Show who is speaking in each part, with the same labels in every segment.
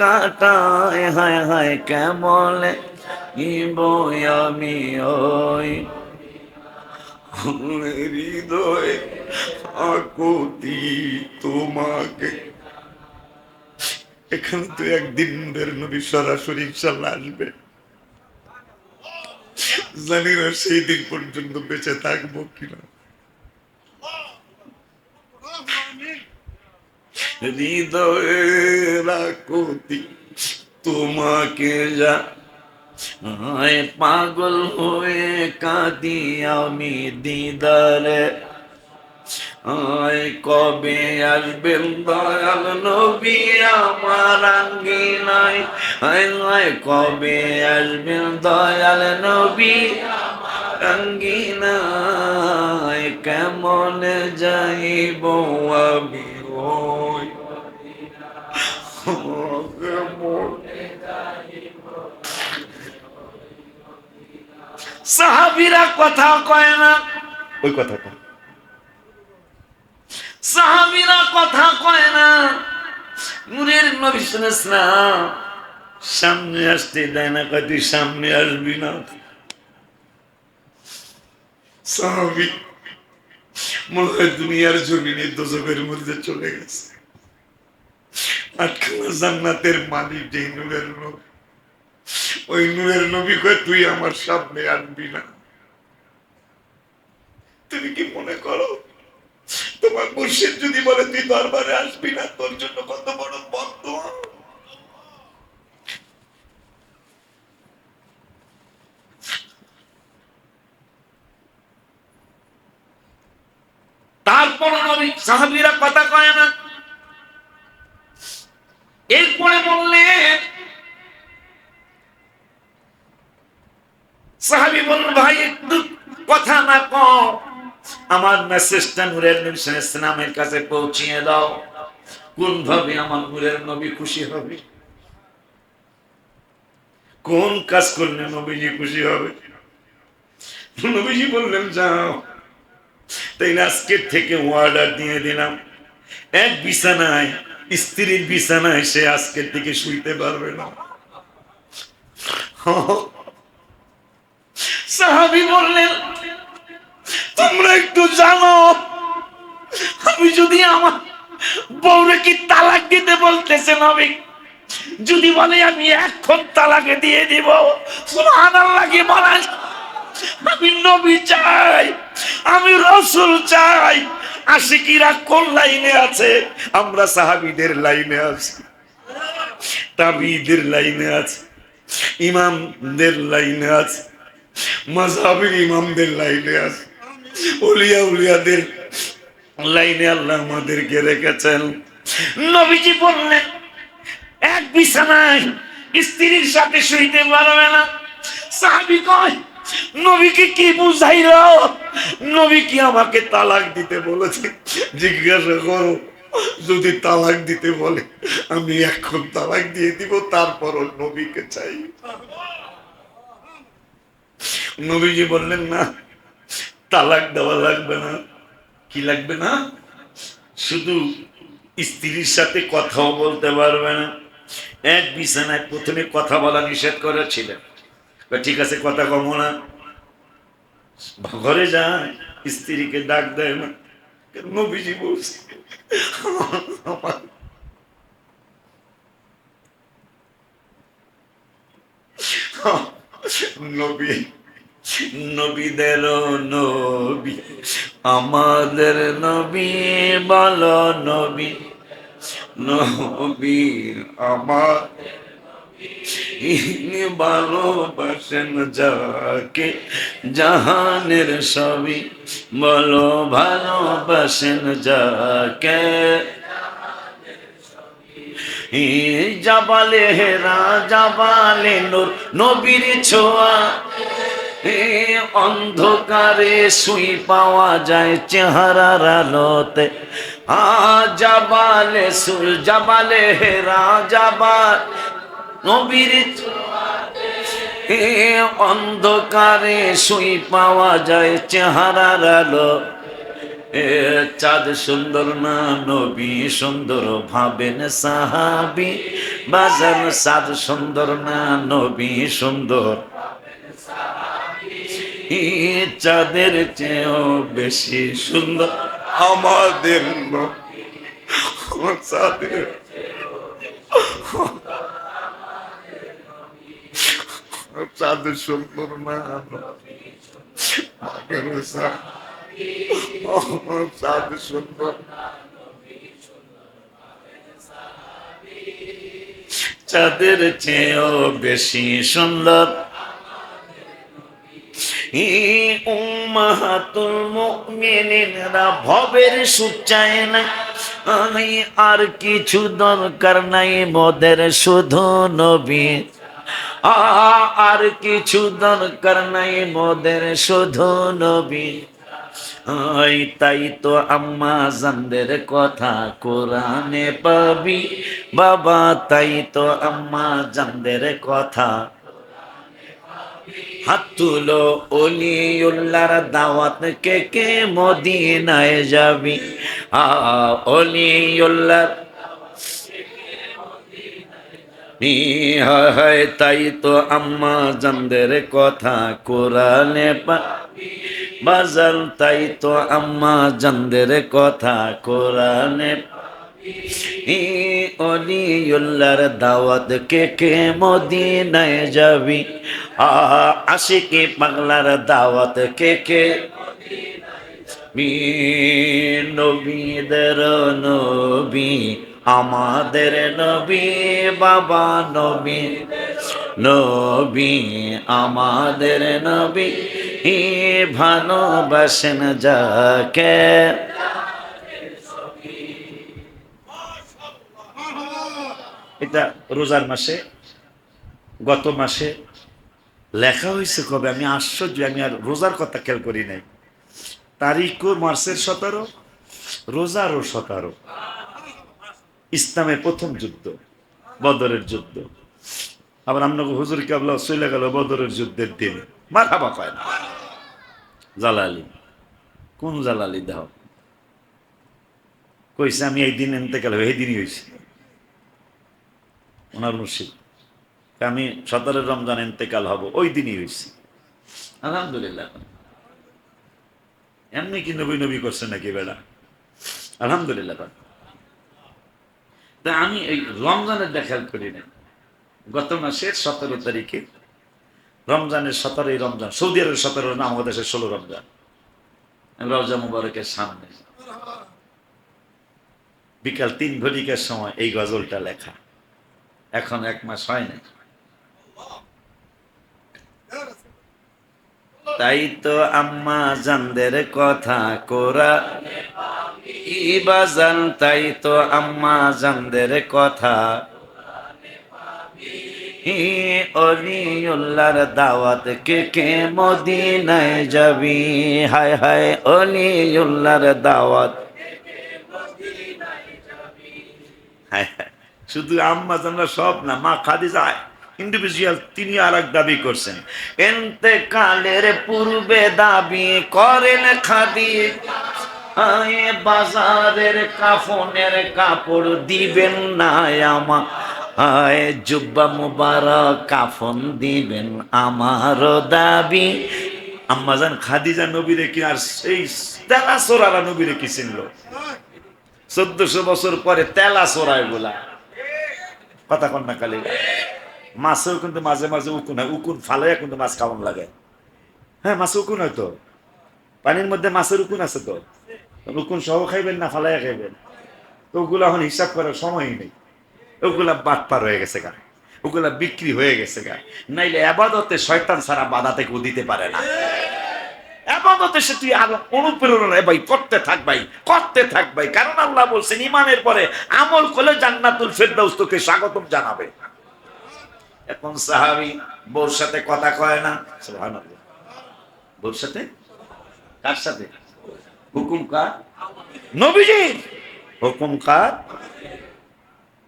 Speaker 1: কাটায়, হায় হায়, কেমনে বই আমি ওই হৃদয় আকুতি তোমাকে। এখানে তো একদিন বের নবী সরাসরি ইনশাল্লাহ আসবে। জানি না সেই দিন পর্যন্ত বেঁচে থাকব কিনা। আকুতি তোমাকে যা আয় পাগল হয়ে কাঁদি আমি দিদারে। আয় কবে আসবেন দয়াল নবী আমার আঙ্গিনায়? আয় আয় কবে আসবেন দয়াল নবী আঙ্গিনায়? কেমন যাইব আমি সাহাবিরা কথা কয় না। ওই কথাটা সাহাবিরা কথা কয় না। নূরের নবী শুনেছিলাম সামনে আসতে দেয় না কয় তুই সামনে আসবি না। সাহাবি মনে হয় দুনিয়ার জমিনে দোজকের মধ্যে চলে গেছে। যে নবী। ওই তুই আমার সামনে আনবি না। তুমি কি মনে করো? তোমার যদি বলে, তুই দরবারে আসবি না, তোর জন্য কত বড় বন্ধ? তারপর নবী, সাহাবীরা কথা কয় না। এরপরে বললেন সাহাবি বলল, ভাই, একটু কথা না কম আমার মেসেজটা নূরের নবী ইসলামের কাছে পৌঁছিয়ে দাও। কোন ভাবে আমার নূরের নবী খুশি হবে? কোন কাজ করলে নবীজি খুশি হবে? নবীজি বললেন, যাও। তাই আজকের থেকে অর্ডার দিয়ে দিলাম। এক বিছানায় স্ত্রীর বিছানায় সে আজকের দিকে শুইতে পারবে না। সাহাবি বললেন, তোমরা একটু জানো আমি যদি আমার বউরে কি তালাক দিতে বলতেছে নবী যদি বলে আমি এখন তালাকে দিয়ে দিব, সুবহানাল্লাহ কি বলেন? আমি নবী চাই, আমি রসুল চাই আশিকিরা কোন লাইনে আছে? আমরা সাহাবিদের লাইনে আছি। তাবিদের লাইনে আছে। ইমামদের লাইনে আছে। মাঝহাবের ইমামদের লাইনে আছে। উলিয়া উলিয়াদের লাইনে আল্লাহ আমাদেরকে রেখেছেন। নবীজি বললেন, এক বিছানায় স্ত্রীর সাথে শুইতে পারবে না। সাহাবি কয় নবীকে কি বুঝাইল? নবী কি আমাকে তালাক দিতে বলেছে। জিজ্ঞাসা করো, যদি তালাক দিতে বলে, আমি এখন তালাক দিয়ে দিব তারপর নবীকে চাই। নবীজি বললেন, না, তালাক দেওয়া লাগবে না। কি লাগবে না? শুধু স্ত্রীর সাথে কথাও বলতে পারবে না। এক বিছানায় প্রথমে কথা বলা নিষেধ করেছিলেন। ঠিক আছে, কথা কমো না। ঘরে যায় স্ত্রীকে ডাক দেয় না। নবীজি বলছে? নবী আমাদের নবী বল নবী নবী আমার ইনি ভালোবাসেন যাকে, জাহানের সবই বলো ভালোবাসেন যাকে। জাবালে হেরা, জাবালে নূর, নবীর ছোঁয়া। অন্ধকারে শুই পাওয়া যায় চেহারার আলোতে। আ জাবালে সুর, জাবালে হেরা জাবাল নবীর অন্ধকারে শুই পাওয়া যায় চেহারার আলো। এ চাঁদ সুন্দর না, নবী সুন্দর ভাবেন সাহাবি। বাজান চাঁদ সুন্দর না, নবী সুন্দর চাঁদের চেয়েও বেশি সুন্দর আমাদের ন- চাঁদের চাঁদ সুন্দর না আমাদের চাঁদ সুন্দর চাঁদের চেয়েও বেশি সুন্দর ভবের সুখ চায় না আমি আর কিছু দরকার নাই মোদের শুধু নবী আর কিছু দরকার নাই মোদের, শুধু নবী। ওই তাই তো আম্মা জানদের কথা কোরআনে পাবি, বাবা তাই তো আম্মা জানদের কথা। হাত তুলো অলিউল্লার দাওয়াত কে কে মদিনায় যাবি। আ অলিউল্লার হয় তাই তো আম্মা জানদের কথা কোরআনে পা বাজার তাই তো আম্মা জানদের কথা কোরআনে অলিউল্লার দাওয়াত কে কে মদিনায় যাবি? আশিকি পাগলার দাওয়াত কে কে নবীদের নবী আমাদের নবী, বাবা নবী নবী আমাদের নবী, ই ভালোবাসেন যাকে। এটা রোজার মাসে, গত মাসে লেখা হয়েছে কবে? আমি আশ্চর্য, আমি আর রোজার কথা খেয়াল করি নাই। তারিখও মার্চের সতেরো, রোজারও সতেরো। ইসলামের প্রথম যুদ্ধ, বদরের যুদ্ধ। আবার আপনাকে হুজুর কাবলা চলে গেল বদরের যুদ্ধের দিন। মাথাবা পায় না। জালালি। কোন জালালি দেহ? কইছে, আমি এই দিন এনতে গেল এই দিনই হয়েছে ওনার মুর্শিদ আমি সতেরো রমজান এন্তেকাল হব, ওই দিনই হয়েছে আলহামদুলিল্লাহ। এমনি কি নবী নবী করছে নাকি বেড়া? আলহামদুলিল্লাহ। তা আমি এই রমজানের দেখাল করি না গত মাসের সতেরো তারিখে রমজানের সতেরোই রমজান, সৌদি আরবের সতেরো না, আমাদের দেশের ষোলো রমজান। রওজা মুবারকের সামনে। বিকাল তিন ঘটিকার সময় এই গজলটা লেখা। এখন এক মাস হয় না তাই তো আম্মা জানদের কথা কোরা। ইবাজান, তাই তো আম্মা জানদের কথা। ই অলিউল্লার দাওয়াত, কে কে মদিনায় যাবি? হায় হায়, অলিউল্লার দাওয়াত। শুধু আম্মা জানরা সব না, মা খাদিজা ইন্ডিভিজুয়াল তিনি আর এক দাবি করছেন। এতেকালের পূর্বে দাবি করেন খাদি আয়ে বাজারের কাফনের কাপড় দিবেন না আমা আয় জুব্বা মুবারক কাফন দিবেন আমার দাবি। আম্মাজান খাদিজা নবীরে কি আর সেই তেলা সোরারা নবীরে কি চিনলো? চোদ্দশো বছর পরে তেলা চোরায় বলা। কথা কন্যা কালী মাছেও কিন্তু মাঝে মাঝে উকুন হয়, উকুন ফালাইয়া কিন্তু মাছ খাওয়ান লাগে। হ্যাঁ মাছে উকুন হয়তো পানির মধ্যে মাছের উকুন আছে তো? উকুন সহ খাইবেন না, ফালাইয়া খাইবেন। তো ওগুলো এখন হিসাব করার সময়ই নেই। ওগুলা বাটপার হয়ে গেছে গা। ওগুলা বিক্রি হয়ে গেছে গা। নাইলে আবাদতে শয়তান ছাড়া বাধা থেকে দিতে পারে না। আবাদতে সে তুই আরও অনুপ্রেরণা ভাই, করতে থাক ভাই, করতে থাক ভাই। কারণ আল্লাহ বলছেন ইমানের পরে আমল করলে জান্নাতুল ফেরদাউস তোকে স্বাগতম জানাবে। এখন সাহাবি বউর সাথে কথা কয় না? সুবহানাল্লাহ। বউর সাথে কার সাথে? হুকুম কার? নবীজি! হুকুম কার?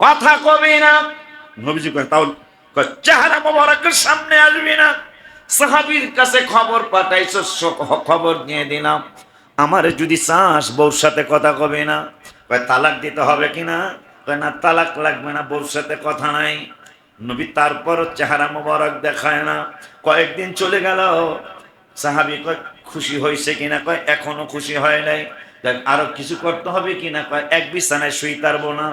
Speaker 1: কথা কবি না। নবীজি কয় তাও চেহারা মোবারকের সামনে আসবি না। সাহাবির কাছে খবর পাঠাইছো খবর নিয়ে দিলাম। আমার যদি চাস বউর সাথে কথা কবে না। কয় তালাক দিতে হবে কি না? কয় না তালাক লাগবে না বউর সাথে কথা নাই। নবী তারপর চেহারা মোবারক দেখায় না। কয়েকদিন চলে গেল। সাহাবি কয় খুশি হয়েছে কিনা কয় এখনও খুশি হয় নাই। দেখ, আরও কিছু করতে হবে কিনা কয় এক বিছানায় শুই পারব না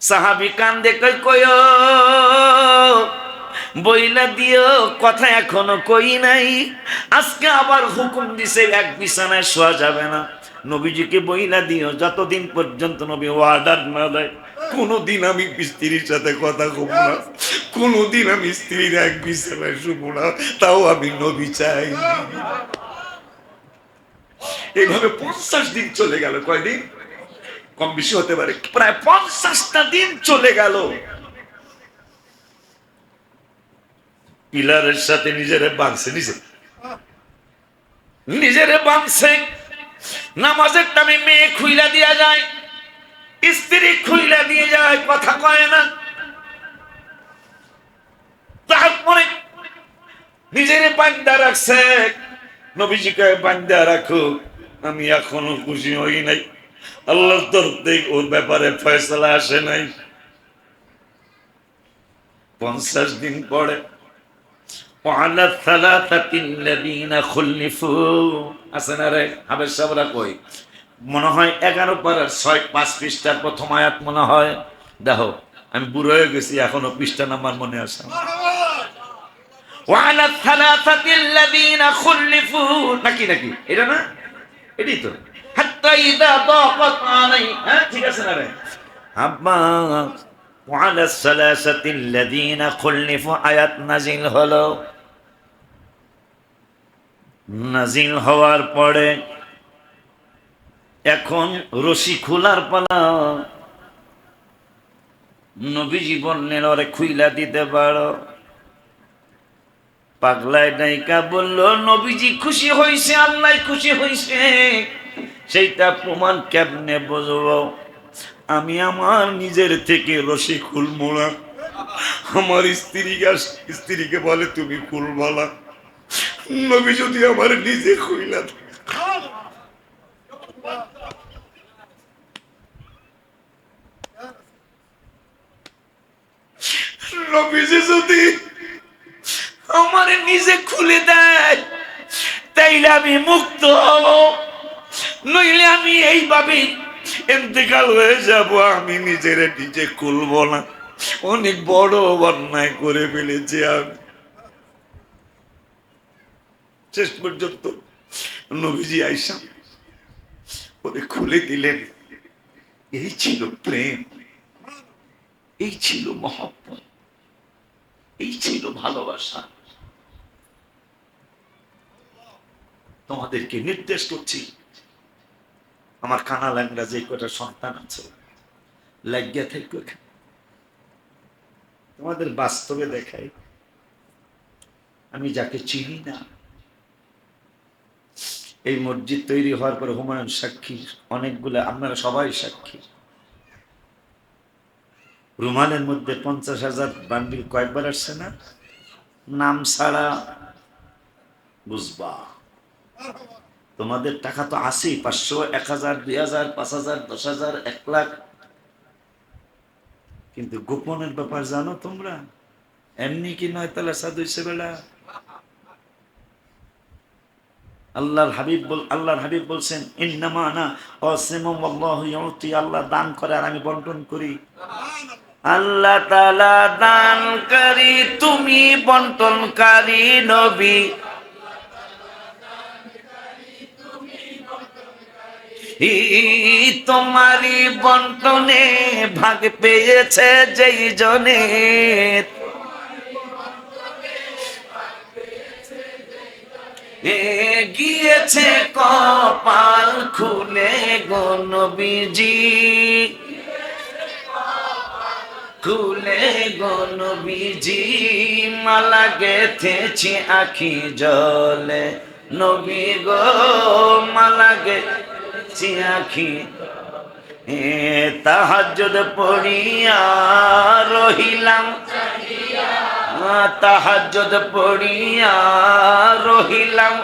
Speaker 1: সাহাবি কান্দে কয় কয় বইলা দিও কথা এখনও কই নাই। আজকে আবার হুকুম দিছে এক বিছানায় শোয়া যাবে না। নবীজিকে বইলা দিও যতদিন পর্যন্ত নবী অর্ডার না দেয়। কোনোদিন আমি স্ত্রীর সাথে কথা কব না। কোনোদিন আমি স্ত্রীর এক বিছানায় শুভ না। তাও আমি নবী চাই। এইভাবে পঞ্চাশ দিন চলে গেল। কয়দিন? কম বেশি হতে পারে। প্রায় পঞ্চাশটা দিন চলে গেল। পিলারের সাথে নিজেরে বাঁধছে, নিজে। নিজেরে বাঁধছে। নামাজের টাইমে মেয়ে খুইলা দিয়া যায়। স্ত্রী খুইলা দিয়ে যায়, কথা কয় না। তারপরে নিজের বান্দা রাখছে নবীজি নবীজিকে বান্দা রাখো আমি এখনও খুশি হই নাই। আল্লাহ তোর দেখ ওর ব্যাপারে ফয়সলা আসে নাই। পঞ্চাশ দিন পরে আছে না রে? হাবেশ সাবরা কই? মনে হয় এগারো পারার ছয় পাঁচ পৃষ্ঠার প্রথম আয়াত মনে হয় দেখো আমি বুড়ো হয়ে গেছি এখনো পৃষ্ঠা নাম্বার মনে আসে না। وعلى الثلاثة الذين خلفوا নাকি নাকি এটা না এটাই তো حتى إذا ضاقت علي হ্যাঁ ঠিক আছে না রে আব্বা وعلى الثلاثة الذين خلفوا আয়াত নাজিল হলো নাজিল হওয়ার পরে এখন রশি খোলার পালা। নবীজি বললেন, ওরে খুইলা দিতে পারো। পাগলায় নায়িকা বলল, নবীজি খুশি হয়েছে আল্লাহ খুশি হয়েছে সেইটা প্রমাণ কেমনে বুঝব? আমি আমার নিজের থেকে রশি খুলবো না। আমার স্ত্রীকে স্ত্রীকে বলে, তুমি খুলবো না। নবী যদি আমার নিজে খুইলা দেয়। নবীজি যদি আমার নিজে খুলে দেয়, তাইলে আমি মুক্ত হব। নইলে আমি এইভাবে এতেকাল হয়ে যাব, আমি নিজের নিজে খুলব না। অনেক বড় অন্যায় করে ফেলেছি আমি। শেষ পর্যন্ত নবীজি আইসা ওরে খুলে দিলেন। এই ছিল প্রেম, এই ছিল মহব্বত, এই ছিল ভালোবাসা। তোমাদেরকে নির্দেশ করছি। আমার কানা ল্যাংরা যে কটা সন্তান আছে, লাগিয়া থেকে তোমাদের বাস্তবে দেখাই, আমি যাকে চিনি না, এই মসজিদ তৈরি হওয়ার পর হুমায়ুন সাক্ষী অনেকগুলো, আপনারা সবাই সাক্ষী রুমালের মধ্যে পঞ্চাশ হাজার বান্ডিল কয়েকবার আসছে না? নাম ছাড়া বুঝবা। তোমাদের টাকা তো আছেই, পাঁচশো, এক হাজার, দুই হাজার, পাঁচ হাজার, দশ হাজার, এক লাখ। কিন্তু গোপনের ব্যাপার জানো তোমরা? এমনি কি নয় তাহলে সাধু বেলা আল্লাহর হাবিব বল, আল্লাহর হাবিব বলছেন, ইন্নামা আনা আল্লাহু ইউতি, আল্লাহ দান করে আর আমি বন্টন করি। আল্লাহ তাআলা দানকারী, তুমি বন্টনকারী নবী। তোমারই বন্টনে ভাগ পেয়েছে যেই জনে। গিয়েছে কপাল খুলে গনবিজি খুলে গনবিজি মালা গেথেছি আখি জলে। নবী গো, মালা গেছি আখি। এ তাহাজ্জুদ পড়িয়া রহিলাম। তাহাজ্জুদ পড়িয়া রহিলাম।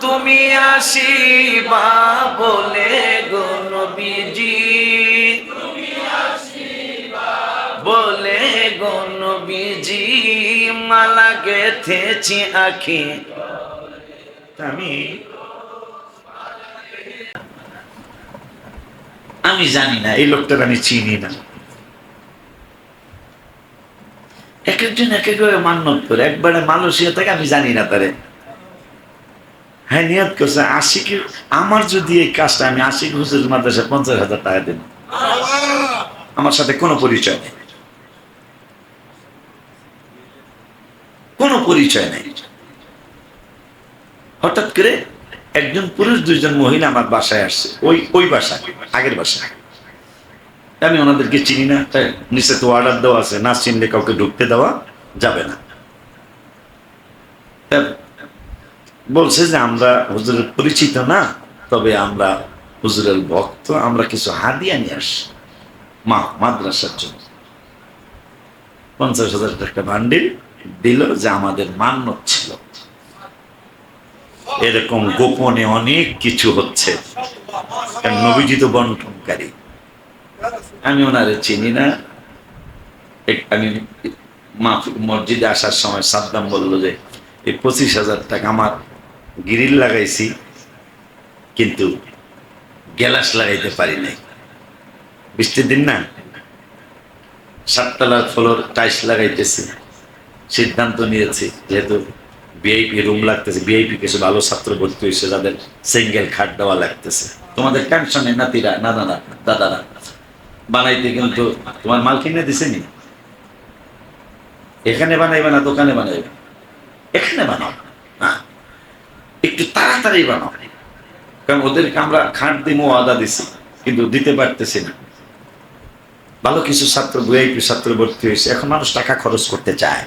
Speaker 1: তুমি আসিবা বলে গো নবীজি। বলে গো নবীজি, মালা গেথেছি আখি। আমি আমি জানি না, এই লোকটার আমি চিনি না। এক একজন এক এক মান্যত করে, একবারে মালয়েশিয়া থেকে আমি জানি না তারে। হ্যাঁ নিয়ত করছে আশিক আমার যদি এই কাজটা আমি আশিক হুসেন মাদ্রাসা পঞ্চাশ হাজার টাকা দেব। আমার সাথে কোনো পরিচয় নেই। কোনো পরিচয় নেই। হঠাৎ করে একজন পুরুষ, দুইজন মহিলা আমার বাসায় আসছে। ওই ওই বাসায়, আগের বাসায়। আমি ওনাদেরকে চিনি না, তাই নিচে তো অর্ডার দেওয়া আছে, না চিনলে কাউকে ঢুকতে দেওয়া যাবে না। বলছে যে আমরা হুজুরের পরিচিত না, তবে আমরা হুজুরের ভক্ত, আমরা কিছু হাদিয়া নিয়ে আসি মা, মাদ্রাসার জন্য। পঞ্চাশ হাজার টাকা বান্ডিল দিল যে আমাদের মান্য ছিল। এরকম গোপনে অনেক কিছু হচ্ছে। নবীজিত বন্টনকারী। আমি ওনারে চিনি না। আমি মসজিদে আসার সময় সাদ্দাম বলল যে, এই পঁচিশ হাজার টাকা আমার গ্রিল লাগাইছি, কিন্তু গ্যালাস লাগাইতে পারি নাই। বৃষ্টির দিন না? সাততলার ফ্লোর টাইলস লাগাইতেছি। সিদ্ধান্ত নিয়েছি, যেহেতু বিআইপি রুম লাগতেছে বিআইপি কিছু ভালো ছাত্র ভর্তি হয়েছে যাদের সিঙ্গেল খাট দেওয়া লাগতেছে। তোমাদের টেনশনে নাতিরা না দাদা দাদারা। বানাইতে কিন্তু তোমার মাল কিনে দিছে নি? এখানে বানাইবে না, দোকানে বানাইবে? এখানে বানাও। হ্যাঁ একটু তাড়াতাড়ি বানাও। কারণ ওদেরকে আমরা খাট দিমো আদা দিছি, কিন্তু দিতে পারতেছি না। ভালো কিছু ছাত্র ভিআইপি ছাত্র ভর্তি হয়েছে, এখন মানুষ টাকা খরচ করতে চায়।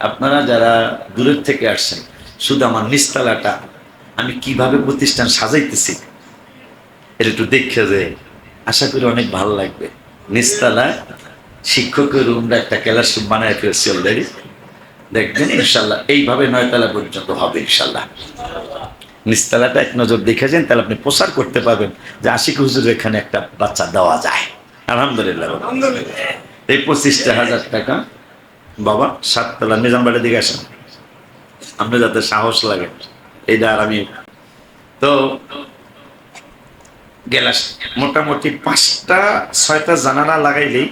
Speaker 1: আপনারা যারা দূরের থেকে আসছেন শুধু আমার নিস্তালাটা আমি কীভাবে প্রতিষ্ঠান সাজাইতেছি এটা একটু দেখে যে আশা করি অনেক ভালো লাগবে। নিস্তালায় শিক্ষকের রুমটা একটা ক্লাসরুম বানায় ফেলছি অলরেডি দেখবেন ইনশাল্লাহ এইভাবে নয়তলা পর্যন্ত হবে ইনশাল্লাহ নিস্তালাটা এক নজর দেখেছেন তাহলে আপনি প্রচার করতে পারবেন যে আশিক হুজুর এখানে একটা বাচ্চা দেওয়া যায়। আলহামদুলিল্লাহ। এই পঁচিশটা হাজার টাকা বাবা, সাততলা নিজাম বাড়ির দিকে আসেন। আপনি যাতে সাহস লাগে, এইটা আর আমি তো গেলাস মোটামুটি পাঁচটা, ছয়টা জানালা লাগাইলেই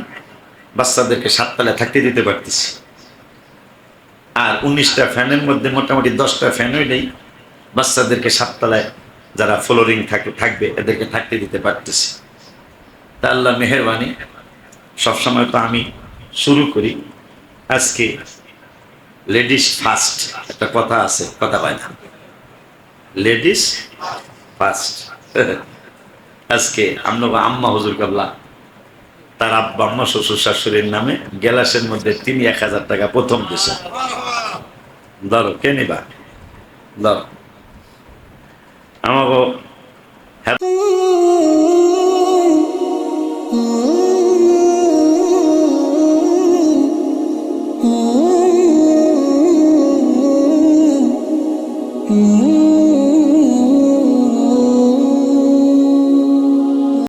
Speaker 1: বাচ্চাদেরকে সাততলায় থাকতে দিতে পারতেছি। আর উনিশটা ফ্যানের মধ্যে মোটামুটি দশটা ফ্যান হইলেই বাচ্চাদেরকে সাততলায় যারা ফ্লোরিং থাকে, থাকবে, এদেরকে থাকতে দিতে পারতেছি। তা আল্লাহ মেহরবানি। সবসময় তো আমি শুরু করি। আজকে লেডিস ফার্স্ট একটা কথা আছে, কথা পায় না। লেডিস ফার্স্ট আজকে আমরা আম্মা হুজুর কাবলা, তার আব্বা, আম্মা, শ্বশুর, শাশুড়ির নামে গ্যালাসের মধ্যে তিনি এক হাজার টাকা প্রথম দিছে। ধরো, কে নিবা? ধরো। আমাকে